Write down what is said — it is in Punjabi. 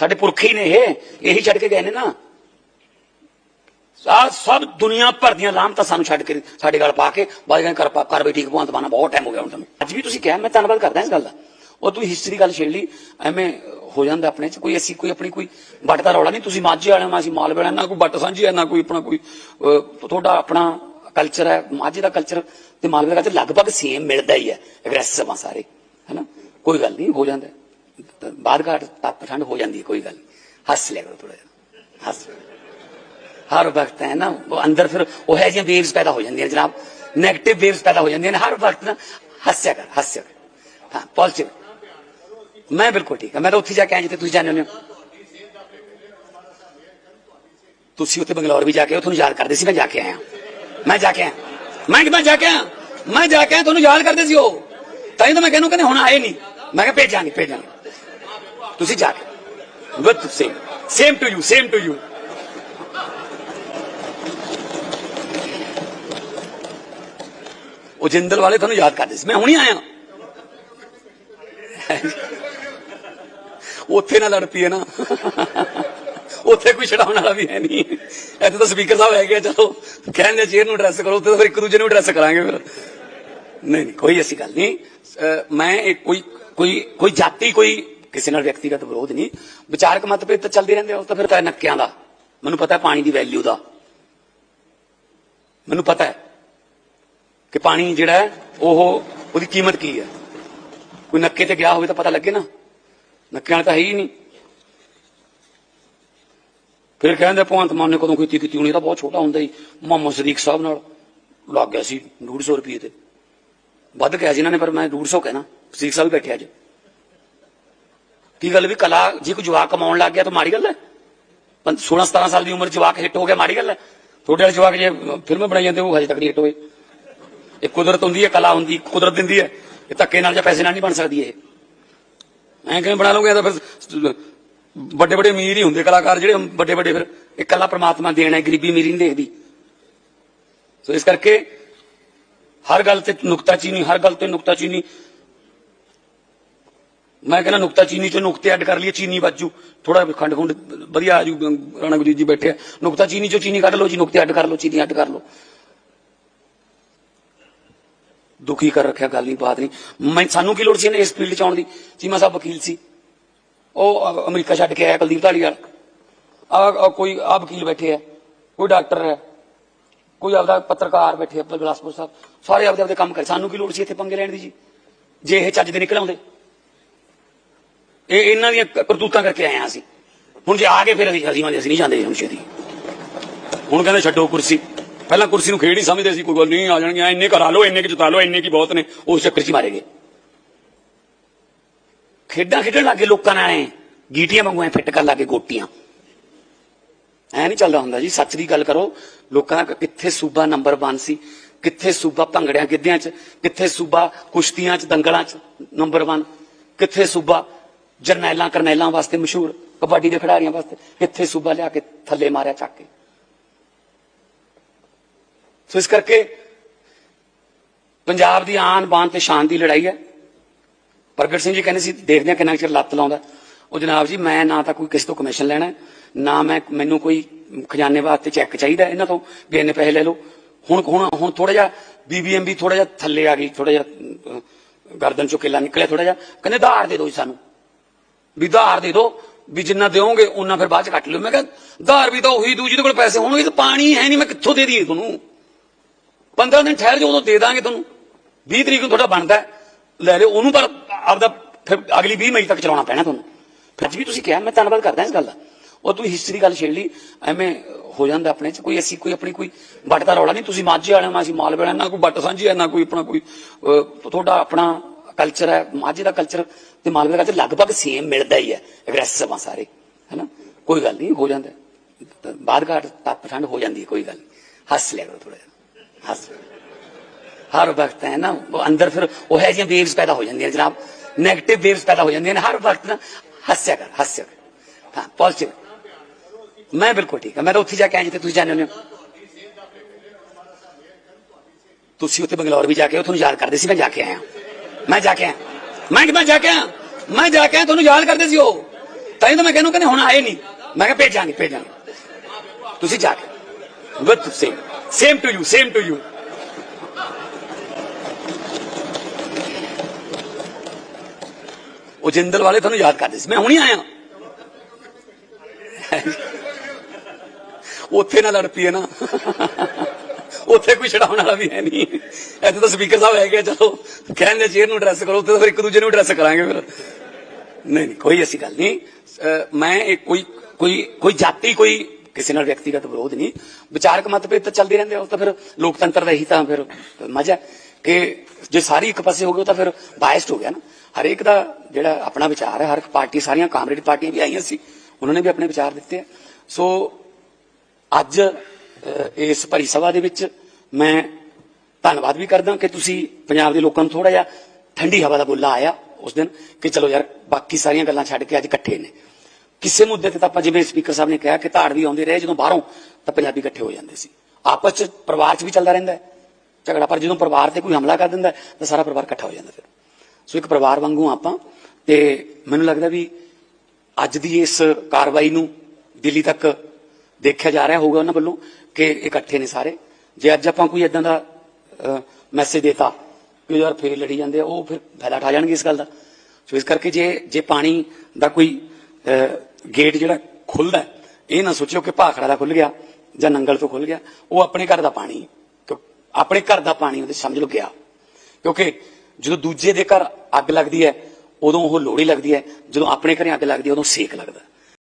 ਸਾਡੇ ਪੁਰਖ ਹੀ ਨੇ ਇਹ। ਇਹੀ ਛੱਡ ਕੇ ਗਏ ਨੇ ਨਾ। ਆ ਸਭ ਦੁਨੀਆ ਭਰ ਦੀਆਂ ਲਾਮਤਾਂ ਸਾਨੂੰ ਛੱਡ ਕੇ ਸਾਡੇ ਗੱਲ ਪਾ ਕੇ ਬਾਅਦ ਕਰ ਪਾ- ਕਰ ਬਈ ਠੀਕ ਭਗਵੰਤ ਮਾਨਾ ਬਹੁਤ ਟਾਈਮ ਹੋ ਗਿਆ ਹੁਣ ਤੁਹਾਨੂੰ ਅੱਜ ਵੀ ਤੁਸੀਂ ਕਿਹਾ, ਮੈਂ ਧੰਨਵਾਦ ਕਰਦਾ ਇਸ ਗੱਲ ਦਾ। ਉਹ ਤੁਸੀਂ ਹਿਸਟਰੀ ਗੱਲ ਛੇੜ ਲਈ, ਐਵੇਂ ਹੋ ਜਾਂਦਾ ਆਪਣੇ ਚ। ਕੋਈ ਅਸੀਂ ਕੋਈ ਆਪਣੀ ਕੋਈ ਵੱਟ ਦਾ ਰੌਲਾ ਨਹੀਂ, ਤੁਸੀਂ ਮਾਝੇ ਵਾਲਿਆਂ ਨਾਲ, ਅਸੀਂ ਮਾਲਵੇ ਵਾਲਿਆਂ ਨਾਲ ਕੋਈ ਵੱਟ ਸਾਂਝੀ ਹੈ, ਨਾ ਕੋਈ ਆਪਣਾ ਕੋਈ ਤੁਹਾਡਾ ਆਪਣਾ ਕਲਚਰ ਹੈ, ਮਾਝੇ ਦਾ ਕਲਚਰ ਤੇ ਮਾਲਵੇ ਦਾ ਕਲਚਰ ਲਗਭਗ ਸੇਮ ਮਿਲਦਾ ਹੀ ਹੈ। ਐਗਰੈਸਿਵ ਆ ਸਾਰੇ, ਹੈਨਾ? ਕੋਈ ਗੱਲ ਨਹੀਂ, ਹੋ ਜਾਂਦਾ ਹੈ। ਤਾਂ ਘਾਟ ਤਪ ਠੰਡ ਹੋ ਜਾਂਦੀ ਹੈ, ਕੋਈ ਗੱਲ ਨਹੀਂ। ਹੱਸ ਲਿਆ ਕਰੋ ਥੋੜਾ ਜਿਹਾ। ਹੱਸ। ਹਰ ਵਕਤ ਹੈ ਨਾ, ਉਹ ਅੰਦਰ ਫਿਰ ਉਹ ਹੈ ਜਿਹੀਆਂ ਵੇਵਸ ਪੈਦਾ ਹੋ ਜਾਂਦੀਆਂ ਜਨਾਬ। 네ਗੇਟਿਵ ਵੇਵਸ ਪੈਦਾ ਹੋ ਜਾਂਦੀਆਂ ਨੇ, ਹਰ ਵਕਤ ਨਾ। ਹੱਸਿਆ ਕਰ ਹੱਸਿਆ ਕਰ। ਹਾਂ ਪੋਜ਼ਿਟਿਵ ਮੈਂ ਬਿਲਕੁਲ ਠੀਕ ਹਾਂ, ਮੈਂ ਤਾਂ ਉੱਥੇ ਜਾ ਕੇ ਆਇਆ ਜਿੱਥੇ ਤੁਸੀਂ ਜਾਂਦੇ ਹੁੰਦੇ ਹੋ। ਤੁਸੀਂ ਉੱਥੇ ਬੰਗਲੌਰ ਵੀ ਜਾ ਕੇ ਤੁਹਾਨੂੰ ਯਾਦ ਕਰਦੇ ਸੀ, ਮੈਂ ਜਾ ਕੇ ਆਇਆ। ਮੈਂ ਜਾ ਕੇ ਆਇਆ। ਮੈਂ ਕਿਦਾਂ ਜਾ ਕੇ ਆਇਆ? ਮੈਂ ਜਾ ਕੇ ਆਇਆ, ਤੁਹਾਨੂੰ ਯਾਦ ਕਰਦੇ ਸੀ ਉਹ। ਤਾਂ ਹੀ ਤਾਂ ਮੈਂ ਕਹਿੰਦਾ, ਕਹਿੰਦੇ ਹੁਣ ਆਏ ਨਹੀਂ। ਮੈਂ ਕਿਹਾ ਭੇਜਾਂਗੇ ਭੇਜਾਂਗੇ। ਤੁਸੀਂ ਜਾ ਕੇ with same same to you same to you ਉਹ ਜਿੰਦਲ ਵਾਲੇ ਤੁਹਾਨੂੰ ਯਾਦ ਕਰਦੇ ਸੀ ਮੈਂ ਹੁਣੀ ਆਇਆ ਉੱਥੇ ਨਾ ਲੜ ਪਈਏ ਨਾ ਉੱਥੇ ਕੋਈ ਛਡਾਉਣ ਵਾਲਾ ਵੀ ਹੈ ਨਹੀਂ ਇੱਥੇ ਤਾਂ ਸਪੀਕਰ ਸਾਹਿਬ ਹੈਗੇ ਆ, ਚਲੋ ਕਹਿੰਦੇ ਚੇਅਰ ਨੂੰ ਐਡਰੈਸ ਕਰੋ ਉੱਥੇ ਤਾਂ ਫਿਰ ਇੱਕ ਦੂਜੇ ਨੂੰ ਐਡਰੈਸ ਕਰਾਂਗੇ ਫਿਰ ਨਹੀਂ ਨਹੀਂ ਕੋਈ ਐਸੀ ਗੱਲ ਨਹੀਂ ਅਹ ਮੈਂ ਇਹ ਕੋਈ ਕੋਈ ਕੋਈ ਜਾਤੀ ਕੋਈ ਕਿਸੇ ਨਾਲ ਵਿਅਕਤੀਗਤ ਵਿਰੋਧ ਨਹੀਂ। ਵਿਚਾਰਕ ਮਤਭੇਦ ਤਾਂ ਚੱਲਦੇ ਰਹਿੰਦੇ ਉਹ ਤਾਂ ਫਿਰ ਤਾਂ ਨੱਕਿਆਂ ਦਾ। ਮੈਨੂੰ ਪਤਾ ਹੈ ਪਾਣੀ ਦੀ ਵੈਲਿਊ ਦਾ। ਮੈਨੂੰ ਪਤਾ ਹੈ ਕਿ ਪਾਣੀ ਜਿਹੜਾ ਉਹ ਉਹਦੀ ਕੀਮਤ ਕੀ ਹੈ। ਕੋਈ ਨੱਕੇ ਤੇ ਗਿਆ ਹੋਵੇ ਤਾਂ ਪਤਾ ਲੱਗੇ ਨਾ। ਨੱਕਿਆਂ ਵਾਲਾ ਤਾਂ ਹੈ ਹੀ ਨਹੀਂ। ਫਿਰ ਕਹਿੰਦੇ ਭਗਵੰਤ ਮਾਨ ਨੇ ਕਦੋਂ ਕੀਤੀ ਕੀਤੀ ਹੋਣੀ ਤਾਂ ਬਹੁਤ ਛੋਟਾ ਹੁੰਦਾ ਹੀ। ਮੁਹੰਮਦ ਸਦੀਕ ਸਾਹਿਬ ਨਾਲ ਲੱਗ ਗਿਆ ਸੀ 150 ਰੁਪਏ ਤੇ। ਵੱਧ ਗਿਆ ਇਹਨਾਂ ਨੇ, ਪਰ ਮੈਂ 150 ਕਹਿਣਾ। ਸਦੀਕ ਸਾਹਿਬ ਬੈਠੇ ਅੱਜ। ਕੀ ਗੱਲ ਵੀ ਕਲਾ ਜੇ ਕੋਈ ਜਵਾਕ ਕਮਾਉਣ ਲੱਗ ਗਿਆ ਤਾਂ ਮਾੜੀ ਗੱਲ ਹੈ? 16 17 ਸਾਲ ਦੀ ਉਮਰ ਜਵਾਕ ਹਿੱਟ ਹੋ ਗਿਆ, ਮਾੜੀ ਗੱਲ ਹੈ? ਤੁਹਾਡੇ ਵਾਲੇ ਜਵਾਕ ਜੇ ਫਿਲਮ ਬਣਾਈ ਜਾਂਦੇ ਉਹ ਹਜੇ ਤੱਕ ਨਹੀਂ ਹਿੱਟ ਹੋਏ। ਇਹ ਕੁਦਰਤ ਹੁੰਦੀ ਹੈ, ਕਲਾ ਹੁੰਦੀ, ਕੁਦਰਤ ਦਿੰਦੀ ਹੈ। ਇਹ ਧੱਕੇ ਨਾਲ ਜਾਂ ਪੈਸੇ ਨਾਲ ਨਹੀਂ ਬਣ ਸਕਦੀ ਇਹ। ਐਂ ਕਿਵੇਂ ਬਣਾ ਲਓਗੇ ਤਾਂ ਫਿਰ ਵੱਡੇ ਵੱਡੇ ਅਮੀਰ ਹੀ ਹੁੰਦੇ ਕਲਾਕਾਰ ਜਿਹੜੇ ਵੱਡੇ ਵੱਡੇ ਫਿਰ ਇਹ ਕਲਾ ਪ੍ਰਮਾਤਮਾ ਦੇਣਾ ਹੈ ਗਰੀਬੀ ਅਮੀਰੀ ਨਹੀਂ ਦੇਖਦੀ। ਸੋ ਇਸ ਕਰਕੇ ਹਰ ਗੱਲ ਤੇ ਨੁਕਤਾਚੀਨੀ ਹਰ ਗੱਲ ਤੇ ਨੁਕਤਾਚੀਨੀ ਮੈਂ ਕਹਿੰਦਾ ਨੁਕਤਾ ਚੀਨੀ ਚੋਂ ਨੁਕਤੇ ਅੱਡ ਕਰ ਲਈਏ, ਚੀਨੀ ਬਾਜੂ ਥੋੜਾ ਖੰਡ ਖੁੰਡ ਵਧੀਆ ਆਜੂ ਰਾਣਾ ਗੁਰਜੀਤ ਜੀ ਬੈਠੇ ਆ। ਨੁਕਤਾਚੀਨੀ ਚੋਂ ਚੀਨੀ ਕੱਢ ਲਓ ਜੀ, ਨੁਕਤੇ ਅੱਡ ਕਰ ਲਓ, ਚੀਨੀ ਅੱਡ ਕਰ ਲਓ। ਦੁਖੀ ਕਰ ਰੱਖਿਆ, ਗੱਲ ਨਹੀਂ, ਬਾਤ ਨਹੀਂ। ਮੈਂ, ਸਾਨੂੰ ਕੀ ਲੋੜ ਸੀ ਇਹਨੇ ਇਸ ਫੀਲਡ ਚ ਆਉਣ ਦੀ? ਚੀਮਾ ਸਾਹਿਬ ਵਕੀਲ ਸੀ। ਉਹ ਅਮਰੀਕਾ ਛੱਡ ਕੇ ਆਇਆ, ਕੁਲਦੀਪ ਢਾਲੀਵਾਲ। ਆ ਕੋਈ, ਆ ਵਕੀਲ ਬੈਠੇ ਆ। ਕੋਈ ਡਾਕਟਰ ਹੈ। ਕੋਈ ਆਪਦਾ ਪੱਤਰਕਾਰ ਬੈਠੇ ਆ ਬਿਲਾਸਪੁਰ ਸਾਹਿਬ। ਸਾਰੇ ਆਪਦੇ ਆਪਦੇ ਕੰਮ ਕਰ। ਸਾਨੂੰ ਕੀ ਲੋੜ ਸੀ ਇੱਥੇ ਪੰਗੇ ਲੈਣ ਦੀ ਜੀ? ਜੇ ਇਹ ਚੱਜ ਦੇ ਨਿਕਲ ਆਉਂਦੇ। ਇਹ ਇਹਨਾਂ ਦੀਆਂ ਕਰਤੂਤਾਂ ਕਰਕੇ ਆਏ ਆ ਅਸੀਂ। ਹੁਣ ਜੇ ਆ ਕੇ ਫਿਰ ਅਸੀਂ ਅਸੀਂ ਅਸੀਂ ਨਹੀਂ ਜਾਂਦੇ ਹੁਣ ਛੇਤੀ। ਹੁਣ ਕਹਿੰਦੇ ਛੱਡੋ ਕੁਰਸੀ। ਪਹਿਲਾਂ ਕੁਰਸੀ ਨੂੰ ਖੇਡ ਹੀ ਸਮਝਦੇ ਸੀ, ਕੋਈ ਗੱਲ ਨਹੀਂ, ਆ ਜਾਣਗੇ ਇੰਨੇ ਕਰਾ ਲਓ, ਇੰਨੇ ਕਿ ਜਿਤਾ ਲਓ, ਇੰਨੇ ਕੀ ਬਹੁਤ ਨੇ, ਉਸ ਚੱਕਰ 'ਚ ਹੀ ਮਾਰੇ ਗਏ। ਖੇਡਾਂ ਖੇਡਣ ਲੱਗੇ ਲੋਕਾਂ ਨਾਲ ਗੀਟੀਆਂ ਵਾਂਗੂ ਐ ਫਿੱਟ ਕਰਨ ਲੱਗੇ ਗੋਟੀਆਂ। ਐ ਨਹੀਂ ਚੱਲਦਾ ਹੁੰਦਾ ਜੀ, ਸੱਚ ਦੀ ਗੱਲ ਕਰੋ, ਲੋਕਾਂ ਦਾ ਕਿੱਥੇ ਸੂਬਾ ਨੰਬਰ 1 ਸੀ, ਕਿੱਥੇ ਸੂਬਾ ਭੰਗੜਿਆਂ ਗਿੱਧਿਆਂ 'ਚ, ਕਿੱਥੇ ਸੂਬਾ ਕੁਸ਼ਤੀਆਂ 'ਚ, ਦੰਗਲਾਂ 'ਚ ਨੰਬਰ 1 ਕਿੱਥੇ ਸੂਬਾ ਜਰਨੈਲਾਂ ਕਰਨੈਲਾਂ ਵਾਸਤੇ ਮਸ਼ਹੂਰ, ਕਬੱਡੀ ਦੇ ਖਿਡਾਰੀਆਂ ਵਾਸਤੇ, ਇੱਥੇ ਸੂਬਾ ਲਿਆ ਕੇ ਥੱਲੇ ਮਾਰਿਆ ਚੱਕ ਕੇ। ਸੋ ਇਸ ਕਰਕੇ ਪੰਜਾਬ ਦੀ ਆਨ ਬਾਨ ਤੇ ਸ਼ਾਨ ਦੀ ਲੜਾਈ ਹੈ। ਪ੍ਰਗਟ ਸਿੰਘ ਜੀ ਕਹਿੰਦੇ ਸੀ, ਦੇਖਦੇ ਹਾਂ ਕਿੰਨਾ ਕੁ ਚਿਰ ਲੱਤ ਲਾਉਂਦਾ। ਉਹ ਜਨਾਬ ਜੀ, ਮੈਂ ਨਾ ਤਾਂ ਕੋਈ ਕਿਸੇ ਤੋਂ ਕਮਿਸ਼ਨ ਲੈਣਾ ਨਾ ਮੈਂ ਮੈਨੂੰ ਕੋਈ ਖਜ਼ਾਨੇ ਵਾਸਤੇ ਚੈੱਕ ਚਾਹੀਦਾ ਇਹਨਾਂ ਤੋਂ ਵੀ ਇੰਨੇ ਪੈਸੇ ਲੈ ਲਓ। ਹੁਣ ਹੁਣ ਹੁਣ ਥੋੜਾ ਜਿਹਾ ਬੀਬੀਐਮਬੀ ਥੋੜਾ ਜਿਹਾ ਥੱਲੇ ਆ ਗਈ ਥੋੜਾ ਜਿਹਾ ਗਰਦਨ ਚੋਂ ਕਿੱਲਾ ਨਿਕਲਿਆ ਥੋੜਾ ਜਿਹਾ। ਕਹਿੰਦੇ ਧਾਰ ਦੇ ਦਿਓ ਜੀ ਸਾਨੂੰ। ਵੀ ਧਾਰ ਦੇ ਦਿਓ ਵੀ ਜਿੰਨਾ ਦਿਓਗੇ ਉਹਨਾਂ ਫਿਰ ਬਾਅਦ ਚ ਕੱਟ ਲਿਓ। ਮੈਂ ਕਿਹਾ, ਧਾਰ ਵੀ ਤਾਂ ਉਹੀ ਦੂ ਜਿਹਦੇ ਕੋਲ ਪੈਸੇ ਹੋਣਗੇ ਤੇ ਪਾਣੀ ਹੈ ਨਹੀਂ, ਮੈਂ ਕਿੱਥੋਂ ਦੇ ਦਈਏ ਤੁਹਾਨੂੰ? 15 ਦਿਨ ਠਹਿਰ ਜਾਓ, ਉਦੋਂ ਦੇ ਦਾਂਗੇ ਤੁਹਾਨੂੰ। 20 ਤਰੀਕ ਨੂੰ ਤੁਹਾਡਾ ਬਣਦਾ ਲੈ ਲਿਓ ਉਹਨੂੰ, ਪਰ ਆਪਦਾ ਫਿਰ ਅਗਲੀ 20 ਮਈ ਤੱਕ ਚਲਾਉਣਾ ਪੈਣਾ ਤੁਹਾਨੂੰ। ਫਿਰ ਵੀ ਤੁਸੀਂ ਕਿਹਾ, ਮੈਂ ਧੰਨਵਾਦ ਕਰਦਾ ਇਸ ਗੱਲ ਦਾ। ਉਹ ਤੁਸੀਂ ਹਿਸਟਰੀ ਗੱਲ ਛੇੜ ਲਈ, ਐਵੇਂ ਹੋ ਜਾਂਦਾ ਆਪਣੇ ਚ, ਕੋਈ ਅਸੀਂ ਕੋਈ ਆਪਣੀ ਕੋਈ ਵੱਟ ਦਾ ਰੌਲਾ ਨਹੀਂ, ਤੁਸੀਂ ਮਾਝੇ ਵਾਲਿਆਂ ਨਾਲ, ਅਸੀਂ ਮਾਲਵੇ ਵਾਲਿਆਂ ਨਾਲ, ਕੋਈ ਵੱਟ ਸਾਂਝੀ ਹੈ, ਨਾ ਕੋਈ ਆਪਣਾ ਕੋਈ ਤੁਹਾਡਾ ਆਪਣਾ ਕਲਚਰ ਹੈ, ਮਾਝੇ ਦਾ ਕਲਚਰ ਤੇ ਮਾਲਵੇ ਦਾ ਕਲਚਰ ਲਗਭਗ ਸੇਮ ਮਿਲਦਾ ਹੀ ਹੈ ਐਗਰੈਸਿਵ ਆ ਸਾਰੇ, ਹੈਨਾ? ਕੋਈ ਗੱਲ ਨਹੀਂ, ਹੋ ਜਾਂਦਾ ਬਾਹਰ ਘਾਟ ਤਪ ਠੰਡ ਹੋ ਜਾਂਦੀ ਹੈ, ਕੋਈ ਗੱਲ ਨਹੀਂ। ਹੱਸ ਲਿਆ ਕਰੋ ਥੋੜਾ ਜਿਹਾ, ਹੱਸ। ਹਰ ਵਕਤ ਹੈ ਨਾ, ਉਹ ਅੰਦਰ ਫਿਰ ਉਹ ਹੈ ਜਿਹੀਆਂ ਵੇਵਸ ਪੈਦਾ ਹੋ ਜਾਂਦੀਆਂ ਜਨਾਬ। 네ਗੇਟਿਵ ਵੇਵਸ ਪੈਦਾ ਹੋ ਜਾਂਦੀਆਂ ਨੇ, ਹਰ ਵਕਤ ਨਾ। ਹੱਸਿਆ ਕਰ ਹੱਸਿਆ ਕਰ। ਹਾਂ ਪੋਜ਼ਿਟਿਵ ਮੈਂ ਬਿਲਕੁਲ ਠੀਕ ਹਾਂ, ਮੈਂ ਤਾਂ ਉੱਥੇ ਜਾ ਕੇ ਆਇਆ ਜਿੱਥੇ ਤੁਸੀਂ ਜਾਂਦੇ ਹੁੰਦੇ ਹੋ। ਤੁਸੀਂ ਉੱਥੇ ਬੰਗਲੌਰ ਵੀ ਜਾ ਕੇ ਉਹ ਤੁਹਾਨੂੰ ਯਾਦ ਕਰਦੇ ਸੀ, ਮੈਂ ਜਾ ਕੇ ਆਇਆ। ਮੈਂ ਜਾ ਕੇ ਆਇਆ ਮੈਂ ਕਿਦਾਂ ਜਾ ਕੇ ਆਇਆ ਮੈਂ ਜਾ ਕੇ ਆਇਆ ਤੁਹਾਨੂੰ ਯਾਦ ਕਰਦੇ ਸੀ ਉਹ ਤਾਂ ਹੀ ਤਾਂ ਮੈਂ ਕਹਿੰਦਾ ਕਹਿੰਦੇ ਹੁਣ ਆਏ ਨਹੀਂ ਮੈਂ ਕਿਹਾ ਭੇਜਾਂਗੇ ਭੇਜਾਂਗੇ ਤੁਸੀਂ ਜਾ ਕੇ good same same to you same to you ਉਹ ਜਿੰਦਲ ਵਾਲੇ ਤੁਹਾਨੂੰ ਯਾਦ ਕਰਦੇ ਸੀ ਮੈਂ ਹੁਣੀ ਆਇਆ ਉੱਥੇ ਨਾ ਲੜ ਪਈਏ ਨਾ ਉੱਥੇ ਕੋਈ ਛਡਾਉਣ ਵਾਲਾ ਵੀ ਹੈ ਨਹੀਂ। ਇੱਥੇ ਤਾਂ ਸਪੀਕਰ ਸਾਹਿਬ ਹੈਗੇ ਆ, ਚਲੋ ਕਹਿੰਦੇ ਚੇਅਰ ਨੂੰ ਐਡਰੈਸ ਕਰੋ ਉੱਥੇ ਤਾਂ ਫਿਰ ਇੱਕ ਦੂਜੇ ਨੂੰ ਐਡਰੈਸ ਕਰਾਂਗੇ ਫਿਰ। ਨਹੀਂ ਨਹੀਂ ਕੋਈ ਐਸੀ ਗੱਲ ਨਹੀਂ। ਮੈਂ ਇਹ ਕੋਈ ਕੋਈ ਕੋਈ ਜਾਤੀ ਕੋਈ ਕਿਸੇ ਨਾਲ ਵਿਅਕਤੀਗਤ ਵਿਰੋਧ ਨਹੀਂ। ਵਿਚਾਰਕ ਮਤਭੇਦ ਤਾਂ ਚੱਲਦੇ ਰਹਿੰਦੇ ਆ ਉਹ ਤਾਂ ਫਿਰ ਲੋਕਤੰਤਰ ਦਾ ਹੀ ਤਾਂ ਫਿਰ ਮਜ਼ਾ ਕਿ ਜੇ ਸਾਰੀ ਇੱਕ ਪਾਸੇ ਹੋ ਗਏ ਉਹ ਤਾਂ ਫਿਰ ਬਾਇਸਡ ਹੋ ਗਿਆ ਨਾ। ਹਰੇਕ ਦਾ ਜਿਹੜਾ ਆਪਣਾ ਵਿਚਾਰ ਹੈ ਹਰ ਇੱਕ ਪਾਰਟੀ ਸਾਰੀਆਂ ਕਾਮਰੇਡ ਪਾਰਟੀਆਂ ਵੀ ਆਈਆਂ ਸੀ ਉਹਨਾਂ ਨੇ ਵੀ ਆਪਣੇ ਵਿਚਾਰ ਦਿੱਤੇ ਆ। ਸੋ ਅੱਜ ਇਸ ਭਰੀ ਸਭਾ ਦੇ ਵਿੱਚ ਮੈਂ ਧੰਨਵਾਦ ਵੀ ਕਰਦਾ ਕਿ ਤੁਸੀਂ ਪੰਜਾਬ ਦੇ ਲੋਕਾਂ ਨੂੰ ਥੋੜਾ ਜਿਹਾ ਠੰਡੀ ਹਵਾ ਦਾ ਬੁੱਲਾ ਆਇਆ ਉਸ ਦਿਨ ਕਿ ਚਲੋ ਯਾਰ ਬਾਕੀ ਸਾਰੀਆਂ ਗੱਲਾਂ ਛੱਡ ਕੇ ਅੱਜ ਇਕੱਠੇ ਨੇ। ਕਿਸੇ ਮੁੱਦੇ ਤੇ ਤਾਂ ਆਪਾਂ ਜਿਵੇਂ ਸਪੀਕਰ ਸਾਹਿਬ ਨੇ ਕਿਹਾ ਕਿ ਧਾੜ ਵੀ ਆਉਂਦੇ ਰਹੇ ਜਦੋਂ ਬਾਹਰੋਂ ਤਾਂ ਪੰਜਾਬੀ ਇਕੱਠੇ ਹੋ ਜਾਂਦੇ ਸੀ। ਆਪਸ ਚ ਪਰਿਵਾਰ ਚ ਵੀ ਚੱਲਦਾ ਰਹਿੰਦਾ ਹੈ। ਝਗੜਾ, ਪਰ ਜਦੋਂ ਪਰਿਵਾਰ ਤੇ ਕੋਈ ਹਮਲਾ ਕਰ ਦਿੰਦਾ ਤਾਂ ਸਾਰਾ ਪਰਿਵਾਰ ਇਕੱਠਾ ਹੋ ਜਾਂਦਾ ਫਿਰ। ਸੋ ਇੱਕ ਪਰਿਵਾਰ ਵਾਂਗੂ ਆਪਾਂ ਤੇ ਮੈਨੂੰ ਲੱਗਦਾ ਵੀ ਅੱਜ ਦੀ ਇਸ ਕਾਰਵਾਈ ਨੂੰ ਦਿੱਲੀ ਤੱਕ ਦੇਖਿਆ ਜਾ ਰਿਹਾ ਹੋਊਗਾ ਉਹਨਾਂ ਵੱਲੋਂ। ਕਿ ਇਕੱਠੇ ਨੇ ਸਾਰੇ। ਜੇ ਅੱਜ ਆਪਾਂ ਕੋਈ ਇਦਾਂ ਦਾ ਮੈਸੇਜ ਦੇਤਾ ਕਿ ਯਾਰ ਫੇਰ ਲੜੀ ਜਾਂਦੇ ਆ, ਉਹ ਫਿਰ ਫਾਇਦਾ ਉਠਾ ਜਾਣਗੇ ਇਸ ਗੱਲ ਦਾ। ਸੋ ਇਸ ਕਰਕੇ ਜੇ ਜੇ ਪਾਣੀ ਦਾ ਕੋਈ ਗੇਟ ਜਿਹੜਾ ਖੁੱਲਦਾ, ਇਹ ਨਾ ਸੋਚਿਓ ਕਿ ਭਾਖੜਾ ਦਾ ਖੁੱਲ ਗਿਆ ਜਾਂ ਨੰਗਲ ਤੋਂ ਖੁੱਲ ਗਿਆ, ਉਹ ਆਪਣੇ ਘਰ ਦਾ ਪਾਣੀ, ਕਿਉਂ- ਆਪਣੇ ਘਰ ਦਾ ਪਾਣੀ ਉਹਦੇ ਸਮਝ ਲਓ ਗਿਆ। ਕਿਉਂਕਿ ਜਦੋਂ ਦੂਜੇ ਦੇ ਘਰ ਅੱਗ ਲੱਗਦੀ ਹੈ, ਉਦੋਂ ਉਹ ਲੋੜੀ ਲੱਗਦੀ ਹੈ, ਜਦੋਂ ਆਪਣੇ ਘਰੇ ਅੱਗ ਲੱਗਦੀ ਹੈ, ਉਦੋਂ ਸੇਕ ਲੱਗਦਾ।